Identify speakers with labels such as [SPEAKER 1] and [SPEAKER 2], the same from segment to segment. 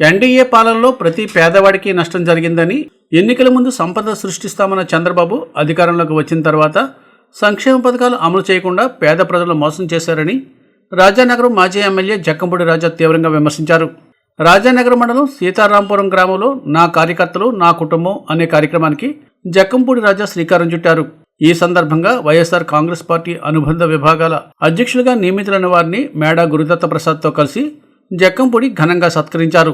[SPEAKER 1] NDA పాలనలో ప్రతి పేదవాడికి నష్టం జరిగిందని ఎన్నికల ముందు సంపద సృష్టిస్తామన్న చంద్రబాబు అధికారంలోకి వచ్చిన తర్వాత సంక్షేమ పథకాలు అమలు చేయకుండా పేద ప్రజలు మోసం చేశారని రాజానగరం మాజీ ఎమ్మెల్యే జక్కంపూడి రాజా తీవ్రంగా విమర్శించారు. రాజానగరం మండలం సీతారాంపురం గ్రామంలో నా కార్యకర్తలు నా కుటుంబం అనే కార్యక్రమానికి జక్కంపూడి రాజా శ్రీకారం చుట్టారు. ఈ సందర్భంగా వైఎస్ఆర్ కాంగ్రెస్ పార్టీ అనుబంధ విభాగాల అధ్యక్షులుగా నియమితులైన వారిని మేడా గురుదత్త ప్రసాద్తో కలిసి జక్కంపూడి ఘనంగా సత్కరించారు.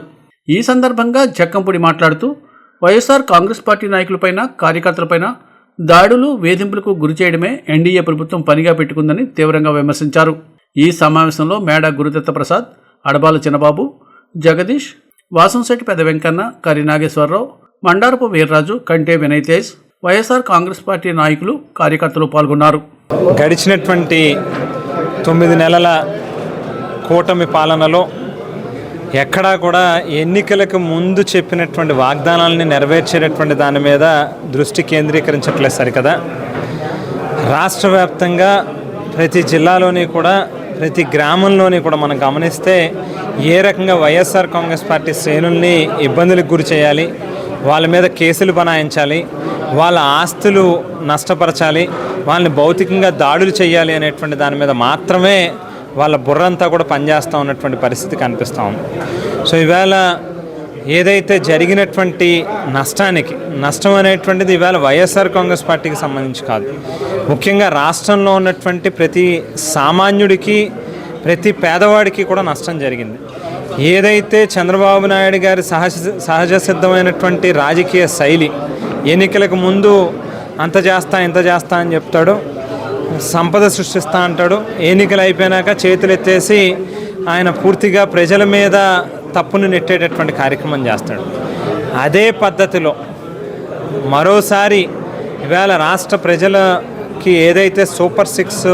[SPEAKER 1] ఈ సందర్భంగా జక్కంపూడి మాట్లాడుతూ వైఎస్ఆర్ కాంగ్రెస్ పార్టీ నాయకులపైన కార్యకర్తలపైన దాడులు వేధింపులకు గురి చేయడమే ఎన్డీఏ ప్రభుత్వం పనిగా పెట్టుకుందని తీవ్రంగా విమర్శించారు. ఈ సమావేశంలో మేడా గురుదత్త ప్రసాద్ అడబాల చిన్నబాబు జగదీష్ వాసంశెట్టి పెద్ద వెంకన్న కరి నాగేశ్వరరావు మండారపు వీర్రాజు కంటే Vinay Tej YSR Congress party నాయకులు కార్యకర్తలు పాల్గొన్నారు.
[SPEAKER 2] గడిచినటువంటి తొమ్మిది నెలల కూటమి పాలనలో ఎక్కడా కూడా ఎన్నికలకు ముందు చెప్పినటువంటి వాగ్దానాలని నెరవేర్చేటటువంటి దాని మీద దృష్టి కేంద్రీకరించట్లేదు సరికదా. రాష్ట్ర వ్యాప్తంగా ప్రతి జిల్లాలోని కూడా ప్రతి గ్రామంలోని కూడా మనం గమనిస్తే ఏ రకంగా వైఎస్ఆర్ కాంగ్రెస్ పార్టీ శ్రేణుల్ని ఇబ్బందులకు గురి చేయాలి వాళ్ళ మీద కేసులు బనాయించాలి వాళ్ళ ఆస్తులు నష్టపరచాలి వాళ్ళని భౌతికంగా దాడులు చేయాలి అనేటువంటి దాని మీద మాత్రమే వాళ్ళ బుర్రంతా కూడా పనిచేస్తూ ఉన్నటువంటి పరిస్థితి కనిపిస్తూ ఉంది. సో ఇవాళ ఏదైతే జరిగినటువంటి నష్టానికి నష్టం అనేటువంటిది ఇవాళ వైఎస్ఆర్ కాంగ్రెస్ పార్టీకి సంబంధించి కాదు. ముఖ్యంగా రాష్ట్రంలో ఉన్నటువంటి ప్రతి సామాన్యుడికి ప్రతి పేదవాడికి కూడా నష్టం జరిగింది. ఏదైతే చంద్రబాబు నాయుడు గారి సహజ సహజ సిద్ధమైనటువంటి రాజకీయ శైలి ఎన్నికలకు ముందు అంత చేస్తా ఇంత చేస్తా అని చెప్తాడో సంపద సృష్టిస్తా అంటాడు. ఎన్నికలు అయిపోయినాక చేతులు ఎత్తేసి ఆయన పూర్తిగా ప్రజల మీద తప్పును నెట్టేటటువంటి కార్యక్రమం చేస్తాడు. అదే పద్ధతిలో మరోసారి ఇవాళ రాష్ట్ర ప్రజలకి ఏదైతే సూపర్ సిక్స్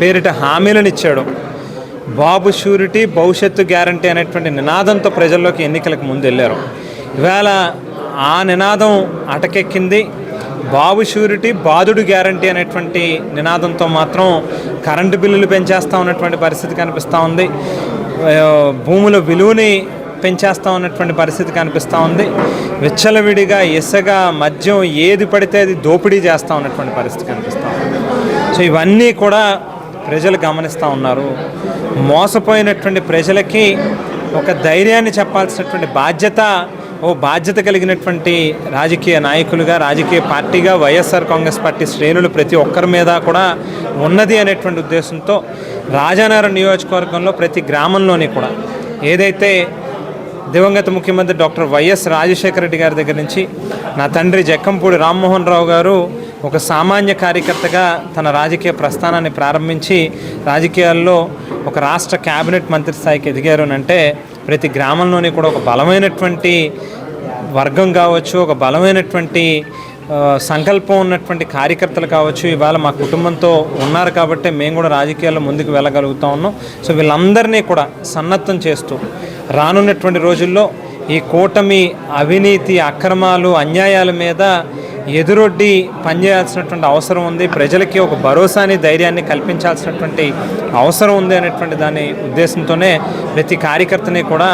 [SPEAKER 2] పేరిట హామీలను ఇచ్చాడో బాబు షూరిటీ భవిష్యత్తు గ్యారంటీ అనేటువంటి నినాదంతో ప్రజల్లోకి ఎన్నికలకు ముందు వెళ్ళారు ఇవాళ ఆ నినాదం అటకెక్కింది. బాబు షూరిటీ బాధుడు గ్యారంటీ అనేటువంటి నినాదంతో మాత్రం కరెంటు బిల్లులు పెంచేస్తా ఉన్నటువంటి పరిస్థితి కనిపిస్తూ ఉంది. భూముల విలువని పెంచేస్తా ఉన్నటువంటి పరిస్థితి కనిపిస్తూ ఉంది. విచ్చలవిడిగా ఇసుక మద్యం ఏది పడితే అది దోపిడీ చేస్తూ ఉన్నటువంటి పరిస్థితి కనిపిస్తూ ఉంది. సో ఇవన్నీ కూడా ప్రజలు గమనిస్తూ ఉన్నారు. మోసపోయినటువంటి ప్రజలకి ఒక ధైర్యాన్ని చెప్పాల్సినటువంటి బాధ్యత ఓ బాధ్యత కలిగినటువంటి రాజకీయ నాయకులుగా రాజకీయ పార్టీగా వైఎస్ఆర్ కాంగ్రెస్ పార్టీ శ్రేణులు ప్రతి ఒక్కరి మీద కూడా ఉన్నది అనేటువంటి ఉద్దేశంతో రాజానగరం నియోజకవర్గంలో ప్రతి గ్రామంలోని కూడా ఏదైతే దివంగత ముఖ్యమంత్రి డాక్టర్ వైఎస్ రాజశేఖర రెడ్డి గారి దగ్గర నుంచి నా తండ్రి జక్కంపూడి రామ్మోహన్ రావు గారు ఒక సామాన్య కార్యకర్తగా తన రాజకీయ ప్రస్థానాన్ని ప్రారంభించి రాజకీయాల్లో ఒక రాష్ట్ర క్యాబినెట్ మంత్రి స్థాయికి ఎదిగారు అంటే ప్రతి గ్రామంలోని కూడా ఒక బలమైనటువంటి వర్గం కావచ్చు ఒక బలమైనటువంటి సంకల్పం ఉన్నటువంటి కార్యకర్తలు కావచ్చు ఇవాళ మా కుటుంబంతో ఉన్నారు కాబట్టి మేము కూడా రాజకీయాల్లో ముందుకు వెళ్ళగలుగుతా ఉన్నాం. సో వీళ్ళందరినీ కూడా సన్నద్ధం చేస్తూ రానున్నటువంటి రోజుల్లో ఈ కూటమి అవినీతి అక్రమాలు అన్యాయాల మీద ఎదురొడ్డి పనిచేయాల్సినటువంటి అవసరం ఉంది. ప్రజలకి ఒక భరోసాని ధైర్యాన్ని కల్పించాల్సినటువంటి అవసరం ఉంది అనేటువంటి దాని ఉద్దేశంతోనే ప్రతి కార్యకర్తని కూడా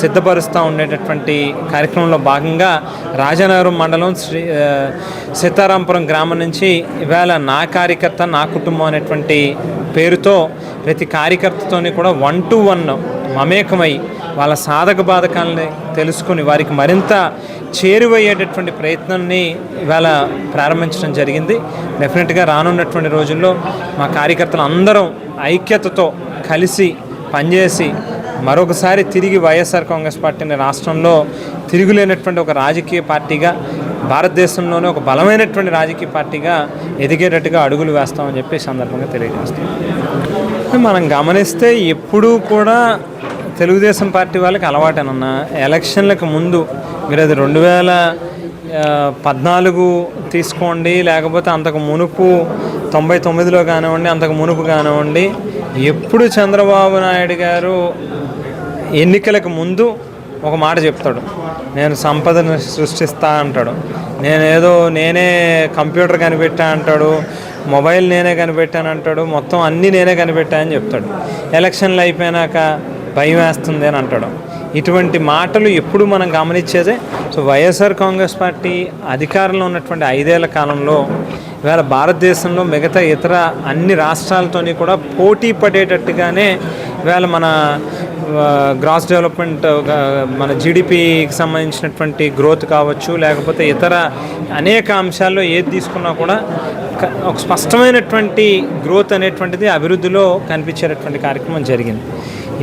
[SPEAKER 2] సిద్ధపరుస్తూ ఉండేటటువంటి కార్యక్రమంలో భాగంగా రాజనగరం మండలం శ్రీ సీతారాంపురం గ్రామం నుంచి ఇవాళ నా కార్యకర్త నా కుటుంబం అనేటువంటి పేరుతో ప్రతి కార్యకర్తతోని కూడా వన్ టు వన్ మమేకమై వాళ్ళ సాధక బాధకాలని తెలుసుకుని వారికి మరింత చేరువయ్యేటటువంటి ప్రయత్నాన్ని ఇవాళ ప్రారంభించడం జరిగింది. డెఫినెట్గా రానున్నటువంటి రోజుల్లో మా కార్యకర్తలు అందరం ఐక్యతతో కలిసి పనిచేసి మరొకసారి తిరిగి వైఎస్ఆర్ కాంగ్రెస్ పార్టీని రాష్ట్రంలో తిరుగులేనటువంటి ఒక రాజకీయ పార్టీగా భారతదేశంలోనే ఒక బలమైనటువంటి రాజకీయ పార్టీగా ఎదిగేటట్టుగా అడుగులు వేస్తామని చెప్పి సందర్భంగా తెలియజేస్తాం మనం గమనిస్తే ఎప్పుడూ కూడా తెలుగుదేశం పార్టీ వాళ్ళకి అలవాటేనన్న. ఎలక్షన్లకు ముందు మీరు అది రెండు వేల పద్నాలుగు తీసుకోండి లేకపోతే అంతకు మునుపు తొంభై తొమ్మిదిలో కానివ్వండి అంతకు మునుపు కానివ్వండి ఎప్పుడు చంద్రబాబు నాయుడు గారు ఎన్నికలకు ముందు ఒక మాట చెప్తాడు. నేను సంపదను సృష్టిస్తా అంటాడు. నేను ఏదో నేనే కంప్యూటర్ కనిపెట్టా అంటాడు మొబైల్ నేనే కనిపెట్టాను అంటాడు మొత్తం అన్నీ నేనే కనిపెట్టా అని చెప్తాడు. ఎలక్షన్లు అయిపోయినాక భయం వేస్తుంది అని అంటాడు. ఇటువంటి మాటలు ఎప్పుడు మనం గమనించేదే? సో వైఎస్ఆర్ కాంగ్రెస్ పార్టీ అధికారంలో ఉన్నటువంటి ఐదేళ్ళ కాలంలో ఇవాళ భారతదేశంలో మిగతా ఇతర అన్ని రాష్ట్రాలతోని కూడా పోటీ పడేటట్టుగానే ఇవాళ మన గ్రాస్ డెవలప్మెంట్ మన జీడిపికి సంబంధించినటువంటి గ్రోత్ కావచ్చు లేకపోతే ఇతర అనేక అంశాల్లో ఏది తీసుకున్నా కూడా ఒక స్పష్టమైనటువంటి గ్రోత్ అనేటువంటిది అభివృద్ధిలో కనిపించేటటువంటి కార్యక్రమం జరిగింది.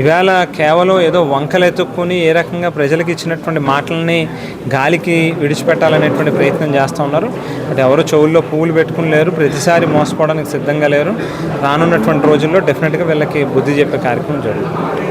[SPEAKER 2] ఇవాళ కేవలం ఏదో వంకలెత్తుక్కుని ఏ రకంగా ప్రజలకు ఇచ్చినటువంటి మాటలని గాలికి విడిచిపెట్టాలనేటువంటి ప్రయత్నం చేస్తూ ఉన్నారు. బట్ ఎవరు చెవుల్లో పువ్వులు పెట్టుకుని లేరు ప్రతిసారి మోసపోవడానికి సిద్ధంగా లేరు. రానున్నటువంటి రోజుల్లో డెఫినెట్గా వీళ్ళకి బుద్ధి చెప్పే కార్యక్రమం జరుగుతుంది.